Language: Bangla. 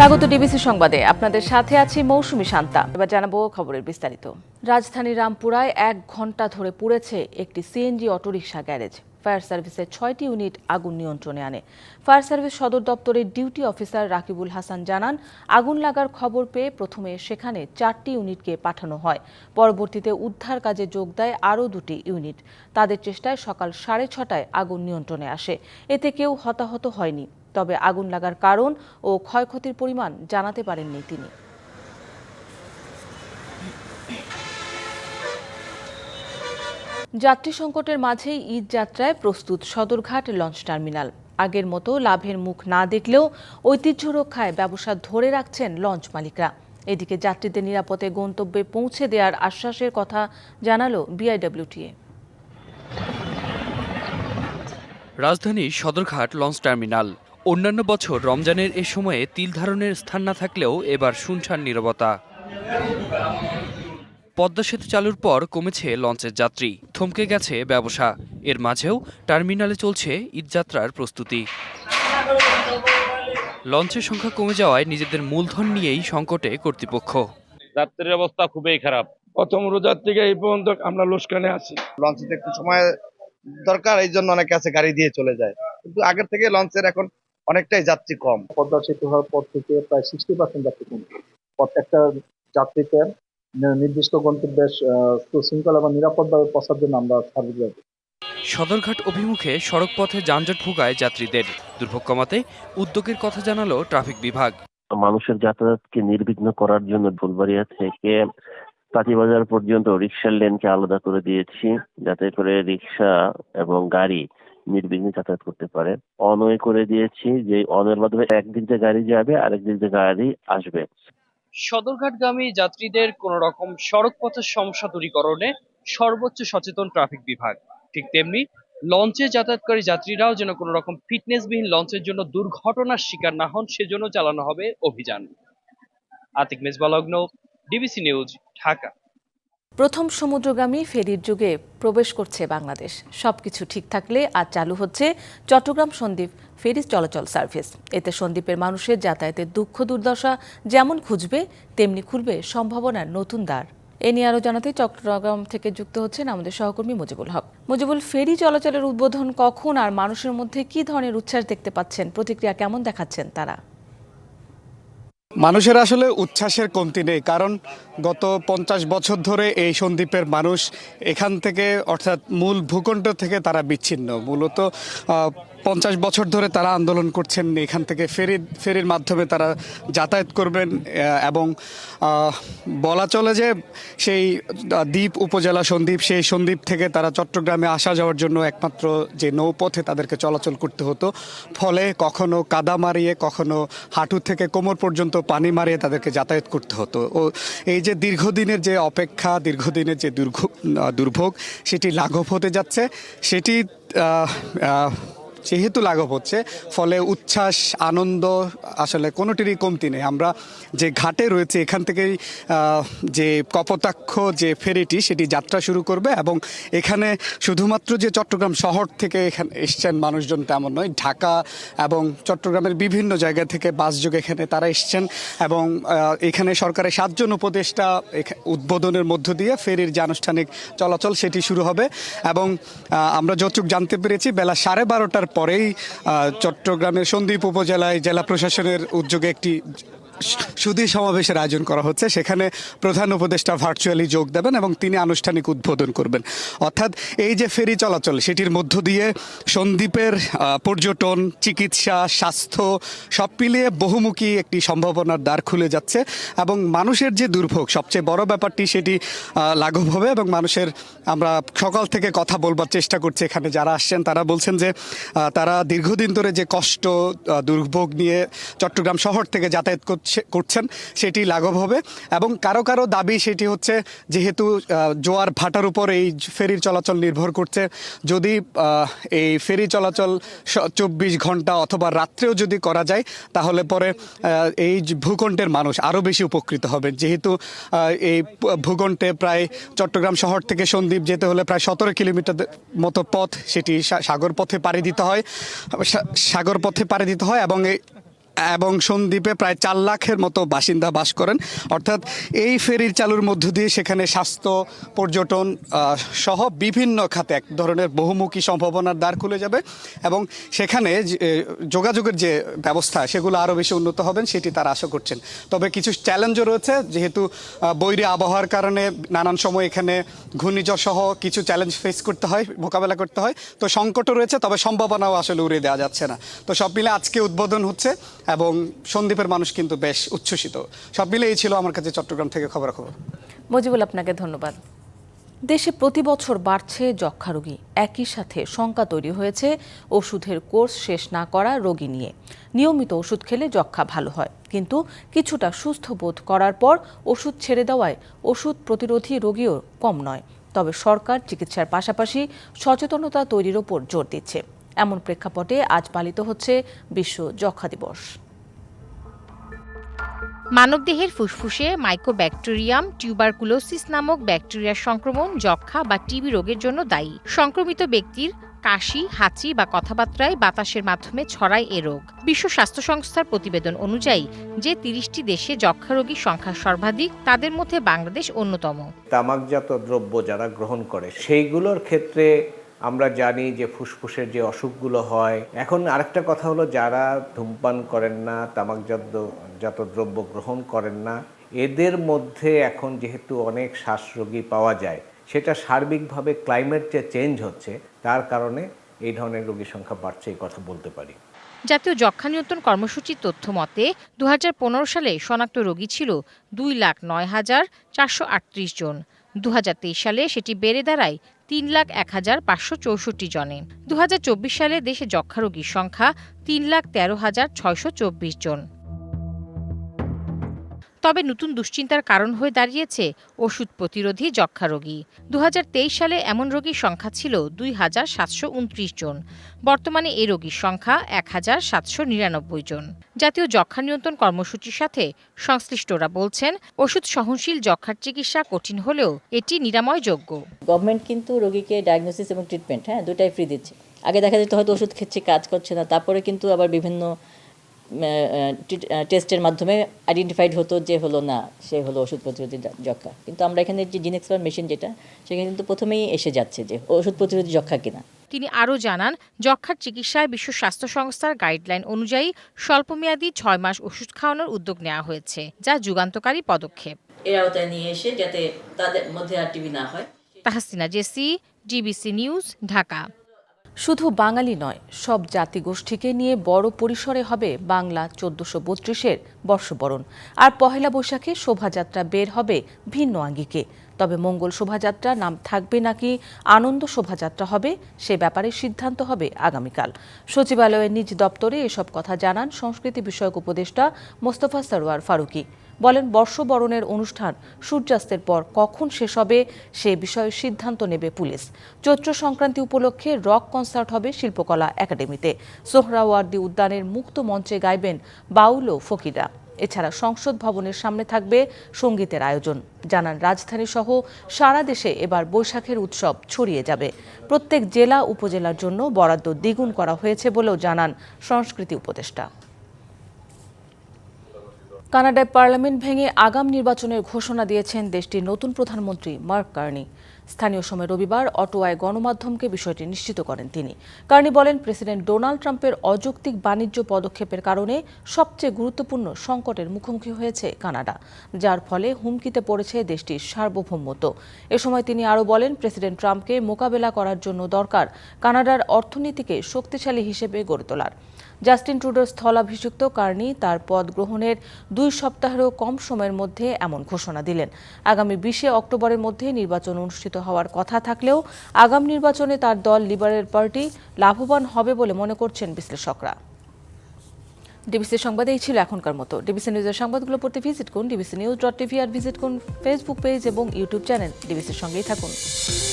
স্বাগত ডিবিসি সংবাদে। আপনাদের সাথে আছি মৌসুমী শান্তা। এবার জানাব খবরের বিস্তারিত। রাজধানী রামপুরায় এক ঘণ্টা ধরে পুড়েছে একটি সিএনজি অটোরিকশা গ্যারেজ। ফায়ার সার্ভিসের ছয়টি ইউনিট আগুন নিয়ন্ত্রণে আনে। ফায়ার সার্ভিস সদর দপ্তরের ডিউটি অফিসার রাকিবুল হাসান জানান, আগুন লাগার খবর পেয়ে প্রথমে সেখানে চারটি ইউনিটকে পাঠানো হয়। পরবর্তীতে উদ্ধার কাজে যোগ দেয় আরও দুটি ইউনিট। তাদের চেষ্টায় সকাল সাড়ে ছটায় আগুন নিয়ন্ত্রণে আসে। এতে কেউ হতাহত হয়নি। তবে আগুন লাগার কারণ ও ক্ষয়ক্ষতির পরিমাণ জানাতে পারেননি তিনি। যাত্রী সংকটের মাঝেই ঈদ যাত্রায় প্রস্তুত সদরঘাট লঞ্চ টার্মিনাল। আগের মতো লাভের মুখ না দেখলেও ঐতিহ্য রক্ষায় ব্যবসা ধরে রাখছেন লঞ্চ মালিকরা। এদিকে যাত্রীদের নিরাপদে গন্তব্যে পৌঁছে দেওয়ার আশ্বাসের কথা জানালো বিআইডব্লিউটিএ। রাজধানী সদরঘাট লঞ্চ টার্মিনাল। অন্যান্য বছর রমজানের এ সময়ে তিল ধারণের স্থান না থাকলেও এবার শুনশান নীরবতা। পদ্মা সেতু চালুর পর কমেছে লঞ্চের যাত্রী থমকে গেছে ব্যবসা। এর মাঝেও টার্মিনালে চলছে ঈদযাত্রার প্রস্তুতি। লঞ্চের সংখ্যা কমে যাওয়ায় নিজেদের মূলধন নিয়েই সংকটে কর্তৃপক্ষ। যাত্রীর অবস্থা খুবই খারাপ। প্রথম রোজার থেকে এই পর্যন্ত আমরা লোসকানে আছি। লঞ্চে একটু সময় দরকার এই জন্য অনেকে আছে গাড়ি দিয়ে চলে যায়। কিন্তু আগের থেকে লঞ্চের এখন অনেকটাই যাত্রী কম। পদ্মা সেতু হওয়ার পর থেকে প্রায় সিক্সটি পার্সেন্ট যাত্রী কম। প্রত্যেকটা যাত্রীকে নির্দিষ্ট গন্তব্যে সুশৃঙ্খল এবং নিরাপদভাবে পৌঁছার জন্য আমরা সার্ভিস দেবো সদরঘাট অভিমুখে সড়ক পথে যানজট ভোগায় যাত্রীদের। দুর্ভোগ কমাতে উদ্যোগের কথা জানালো ট্রাফিক বিভাগ। মানুষের যাতায়াতকে নির্বিঘ্ন করার জন্য ফুলবাড়িয়া থেকে তাঁতিবাজার পর্যন্ত রিক্সার লেনকে আলাদা করে দিয়েছি যাতে করে রিক্সা এবং গাড়ি নির্বিঘ্নে যাতায়াত করতে পারে। অনওয়ে করে দিয়েছি যে অনওয়ের মাধ্যমে একদিক দিয়ে গাড়ি যাবে আরেক দিক দিয়ে গাড়ি আসবে। সদরঘাটগামী যাত্রীদের কোন রকম সড়ক পথের সমস্যা দূরীকরণে সর্বোচ্চ সচেতন ট্রাফিক বিভাগ। ঠিক তেমনি লঞ্চে যাতায়াতকারী যাত্রীরাও যেন কোনো রকম ফিটনেসবিহীন লঞ্চের জন্য দুর্ঘটনার শিকার না হন, সেজন্য চালানো হবে অভিযান। আতিক মেজবালগ্ন, ডিবিসি নিউজ, ঢাকা। প্রথম সমুদ্রগামী ফেরির যুগে প্রবেশ করছে বাংলাদেশ। সবকিছু ঠিক থাকলে আজ চালু হচ্ছে চট্টগ্রাম সন্দ্বীপ ফেরি চলাচল সার্ভিস। এতে সন্দ্বীপের মানুষের যাতায়াতের দুঃখ দুর্দশা যেমন খুঁজবে, তেমনি খুলবে সম্ভাবনার নতুন দ্বার। এ নিয়ে আরও জানাতে চট্টগ্রাম থেকে যুক্ত হচ্ছেন আমাদের সহকর্মী মুজিবুল হক। মুজিবুল, ফেরি চলাচলের উদ্বোধন কখন আর মানুষের মধ্যে কী ধরনের উচ্ছ্বাস দেখতে পাচ্ছেন? প্রতিক্রিয়া কেমন দেখাচ্ছেন তারা? মানুষের আসলে উচ্ছ্বাসের কমতি নেই, কারণ গত পঞ্চাশ বছর ধরে এই সন্দ্বীপের মানুষ এখান থেকে, অর্থাৎ মূল ভূখণ্ড থেকে তারা বিচ্ছিন্ন। মূলত পঞ্চাশ বছর ধরে তারা আন্দোলন করছেন, এখান থেকে ফেরি, ফেরির মাধ্যমে তারা যাতায়াত করবেন এবং বলা চলে যে সেই দ্বীপ উপজেলা সন্দ্বীপ সেই সন্দ্বীপ থেকে তারা চট্টগ্রামে আসা যাওয়ার জন্য একমাত্র যে নৌপথে তাদেরকে চলাচল করতে হতো। ফলে কখনো কাদা মারিয়ে, কখনো হাঁটু থেকে কোমর পর্যন্ত পানি মারিয়ে তাদেরকে যাতায়াত করতে হতো। ও, এই যে দীর্ঘদিনের যে অপেক্ষা, দীর্ঘদিনের যে দুর্ঘ দুর্ভোগ, সেটি লাঘব হতে যাচ্ছে। সেটি যেহেতু লাঘব হচ্ছে, ফলে উচ্ছ্বাস, আনন্দ, আসলে কোনোটিরই কমতি নেই। আমরা যে ঘাটে রয়েছে, এখান থেকেই যে কপোতাক্ষ যে ফেরিটি, সেটি যাত্রা শুরু করবে এবং এখানে শুধুমাত্র যে চট্টগ্রাম শহর থেকে এখানে এসছেন মানুষজন তেমন নয়, ঢাকা এবং চট্টগ্রামের বিভিন্ন জায়গা থেকে বাস যোগে এখানে তারা এসছেন এবং এখানে সরকারের সাতজন উপদেষ্টা উদ্বোধনের মধ্য দিয়ে ফেরির যে আনুষ্ঠানিক চলাচল, সেটি শুরু হবে এবং আমরা যতটুকু জানতে পেরেছি, বেলা সাড়ে বারোটার পরেই চট্টগ্রামের সন্দ্বীপ উপজেলায় জেলা প্রশাসনের উদ্যোগে একটি সুদী সমাবেশের আয়োজন করা হচ্ছে। সেখানে প্রধান উপদেষ্টা ভার্চুয়ালি যোগ দেবেন এবং তিনি আনুষ্ঠানিক উদ্বোধন করবেন। অর্থাৎ এই যে ফেরি চলাচল, সেটির মধ্য দিয়ে সন্দ্বীপের পর্যটন, চিকিৎসা, স্বাস্থ্য সব মিলিয়ে বহুমুখী একটি সম্ভাবনার দ্বার খুলে যাচ্ছে এবং মানুষের যে দুর্ভোগ, সবচেয়ে বড় ব্যাপারটি সেটি লাঘব হবে এবং মানুষের আমরা সকাল থেকে কথা বলবার চেষ্টা করছি এখানে যারা আসছেন, তারা বলছেন যে তারা দীর্ঘদিন ধরে যে কষ্ট দুর্ভোগ নিয়ে চট্টগ্রাম শহর থেকে যাতায়াত করছে করছেন, সেটি লাঘব হবে। এবং কারও কারও দাবি সেটি হচ্ছে যেহেতু জোয়ার ভাটার উপর এই ফেরির চলাচল নির্ভর করছে। যদি এই ফেরি চলাচল চব্বিশ ঘণ্টা অথবা রাত্রেও যদি করা যায়, তাহলে পরে এই ভূখণ্ডের মানুষ আরও বেশি উপকৃত হবে যেহেতু এই ভূখণ্ডে প্রায় চট্টগ্রাম শহর থেকে সন্দ্বীপ যেতে হলে প্রায় সতেরো কিলোমিটার মতো পথ সেটি সাগর পথে পাড়ি দিতে হয়। সাগর পথে পাড়ি দিতে হয় এবং এই এবং সন্দ্বীপে প্রায় চার লাখের মতো বাসিন্দা বাস করেন। অর্থাৎ এই ফেরির চালুর মধ্য দিয়ে সেখানে স্বাস্থ্য, পর্যটন সহ বিভিন্ন খাতে এক ধরনের বহুমুখী সম্ভাবনার দ্বার খুলে যাবে এবং সেখানে যোগাযোগের যে ব্যবস্থা, সেগুলো আরও বেশি উন্নত হবেন, সেটি তারা আশা করছেন। তবে কিছু চ্যালেঞ্জও রয়েছে, যেহেতু বৈরী আবহাওয়ার কারণে নানান সময় এখানে ঘূর্ণিঝড় সহ কিছু চ্যালেঞ্জ ফেস করতে হয়, মোকাবেলা করতে হয়। তো সংকটও রয়েছে, তবে সম্ভাবনাও আসলে উড়িয়ে দেওয়া যাচ্ছে না। তো সব মিলে আজকে উদ্বোধন হচ্ছে এবং সন্দ্বীপের মানুষ কিন্তু বেশ উচ্ছ্বসিত। সব মিলে এই ছিল আমার কাছে চট্টগ্রাম থেকে খবরাখবর। মজিবুল, আপনাকে ধন্যবাদ। দেশে প্রতি বছর বাড়ছে যক্ষা রোগী। একই সাথে শঙ্কা তৈরি হয়েছে, ওষুধের কোর্স শেষ না করা রোগী নিয়ে। নিয়মিত ওষুধ খেলে যক্ষা ভালো হয়। কিন্তু কিছুটা সুস্থ বোধ করার পর ওষুধ ছেড়ে দেওয়ায় ওষুধ প্রতিরোধী রোগীও কম নয়। তবে সরকার চিকিৎসার পাশাপাশি সচেতনতা তৈরির ওপর জোর দিচ্ছে। এমন প্রেক্ষাপটে আজ পালিত হচ্ছে বিশ্ব যক্ষা দিবস। মানবদেহের ফুসফুসে মাইকোব্যাকটেরিয়াম টিউবারকুলোসিস নামক ব্যাকটেরিয়ার সংক্রমণ যক্ষা বা টিবি রোগের জন্য দায়ী। সংক্রমিত ব্যক্তির কাশি হাঁচি বা কথাবার্তায় বাতাসের মাধ্যমে ছড়ায় এ রোগ। বিশ্ব স্বাস্থ্য সংস্থার প্রতিবেদন অনুযায়ী যে তিরিশটি দেশে যক্ষা রোগীর সংখ্যা সর্বাধিক তাদের মধ্যে বাংলাদেশ অন্যতম। তামাকজাত দ্রব্য যারা গ্রহণ করে সেইগুলোর ক্ষেত্রে আমরা জানি যে ফুসফুসের যে অসুখগুলো হয়। এখন আরেকটা কথা হলো, যারা ধূমপান করেন না, তামাকজাত, জাত দ্রব্য গ্রহণ করেন না, এদের মধ্যে এখন যেহেতু অনেক শ্বাসরোগী পাওয়া যায়, সেটা সার্বিকভাবে ক্লাইমেট যে চেঞ্জ হচ্ছে, তার কারণে এই ধরনের রোগীর সংখ্যা বাড়ছে এই কথা বলতে পারি। জাতীয় যক্ষা নিয়ন্ত্রণ কর্মসূচির তথ্য মতে দু হাজার পনেরো সালে শনাক্ত রোগী ছিল দুই লাখ নয় হাজার চারশো আটত্রিশ জন। দু হাজার তেইশ সালে সেটি বেড়ে দাঁড়ায় তিন লাখ এক হাজার পাঁচশো চৌষট্টি জনে। দু হাজার চব্বিশ সালে দেশে যক্ষা রোগীর সংখ্যা তিন লাখ তেরো হাজার ছয়শো চব্বিশ জন। তবে নতুন দুশ্চিন্তার কারণ হয়ে দাঁড়িয়েছে ওষুধ প্রতিরোধী যক্ষা রোগী। দু হাজার তেইশ সালে এমন রোগীর সংখ্যা ছিল দুই হাজার সাতশো উনত্রিশ জন। বর্তমানে এই রোগীর সংখ্যা এক হাজার সাতশো নিরানব্বই জন। জাতীয় যক্ষা নিয়ন্ত্রণ কর্মসূচির সাথে সংশ্লিষ্টরা বলছেন, ওষুধ সহনশীল যক্ষার চিকিৎসা কঠিন হলেও এটি নিরাময়যোগ্য। গভর্নমেন্ট কিন্তু রোগীকে ডায়াগনোসিস এবং ট্রিটমেন্ট হ্যাঁ দুটাই ফ্রি দিচ্ছে। আগে দেখা যেত হয়তো ওষুধ খেচ্ছে, কাজ করছে না, তারপরে কিন্তু আবার বিভিন্ন টেস্টের মাধ্যমে আইডেন্টিফাইড হতো যে হলো না সে হলো ওষুধ প্রতিরোধী যক্ষা কিন্তু আমরা এখানে যে জিন এক্সপার মেশিন যেটা সেখানে কিন্তু প্রথমেই এসে যাচ্ছে যে ওষুধ প্রতিরোধী যক্ষা কিনা। তিনি আরও জানান যক্ষার চিকিৎসায় বিশ্ব স্বাস্থ্য সংস্থার গাইডলাইন অনুযায়ী স্বল্পমেয়াদী ছয় মাস ওষুধ খাওয়ানোর উদ্যোগ নেওয়া হয়েছে যা যুগান্তকারী পদক্ষেপ। এর আওতায় নিয়ে এসে যাতে তাদের মধ্যে আর টিভি না হয়। Tahsina JC DBC news Dhaka. শুধু বাঙালি নয়, সব জাতিগোষ্ঠীকে নিয়ে বড় পরিসরে হবে বাংলা চোদ্দশো বত্রিশের বর্ষবরণ। আর পহেলা বৈশাখে শোভাযাত্রা বের হবে ভিন্ন আঙ্গিকে। তবে মঙ্গল শোভাযাত্রা নাম থাকবে নাকি আনন্দ শোভাযাত্রা হবে, সে ব্যাপারে সিদ্ধান্ত হবে আগামীকাল। সচিবালয়ের নিজ দপ্তরে এসব কথা জানান সংস্কৃতি বিষয়ক উপদেষ্টা মোস্তফা সরোয়ার ফারুকী। বলেন বর্ষবরণের অনুষ্ঠান সূর্যাস্তের পর কখন শেষ হবে সে বিষয়ে সিদ্ধান্ত নেবে পুলিশ। চৈত্র সংক্রান্তি উপলক্ষে রক কনসার্ট হবে শিল্পকলা একাডেমিতে। সোহরাওয়ার্দী উদ্যানের মুক্ত মঞ্চে গাইবেন বাউল ও ফকিরা এছাড়া সংসদ ভবনের সামনে থাকবে সঙ্গীতের আয়োজন। জানান রাজধানী সহ সারা দেশে এবার বৈশাখের উৎসব ছড়িয়ে যাবে। প্রত্যেক জেলা উপজেলার জন্য বরাদ্দ দ্বিগুণ করা হয়েছে বলেও জানান সংস্কৃতি উপদেষ্টা। কানাডায় পার্লামেন্ট ভেঙে আগাম নির্বাচনের ঘোষণা দিয়েছেন দেশটির নতুন প্রধানমন্ত্রী মার্ক কার্নি। স্থানীয় সময় রবিবার অটোয়ায় গণমাধ্যমকে বিষয়টি নিশ্চিত করেন তিনি। কার্নি বলেন, প্রেসিডেন্ট ডোনাল্ড ট্রাম্পের অযৌক্তিক বাণিজ্য পদক্ষেপের কারণে সবচেয়ে গুরুত্বপূর্ণ সংকটের মুখোমুখি হয়েছে কানাডা, যার ফলে হুমকিতে পড়েছে দেশটির সার্বভৌমত্ব। এ সময় তিনি আরও বলেন, প্রেসিডেন্ট ট্রাম্পকে মোকাবেলা করার জন্য দরকার কানাডার অর্থনীতিকে শক্তিশালী হিসেবে গড়ে তোলার। জাস্টিন ট্রুডোর স্থলাভিষিক্ত কার্নি তার পদ গ্রহণের দুই সপ্তাহেরও কম সময়ের মধ্যে এমন ঘোষণা দিলেন। আগামী বিশে অক্টোবরের মধ্যে নির্বাচন অনুষ্ঠিত হওয়ার কথা থাকলেও আগাম নির্বাচনে তার দল লিবারেল পার্টি লাভবান হবে বলে মনে করছেন বিশ্লেষকরা। ডিবিসি সংবাদে এই ছিল এখনকার মতো। ডিবিসি নিউজের সংবাদগুলো পড়তে ভিজিট করুন ডিবিসি নিউজ ডট টিভি আর ভিজিট করুন ফেসবুক পেজ এবং ইউটিউব চ্যানেল। ডিবিসির সঙ্গেই থাকুন।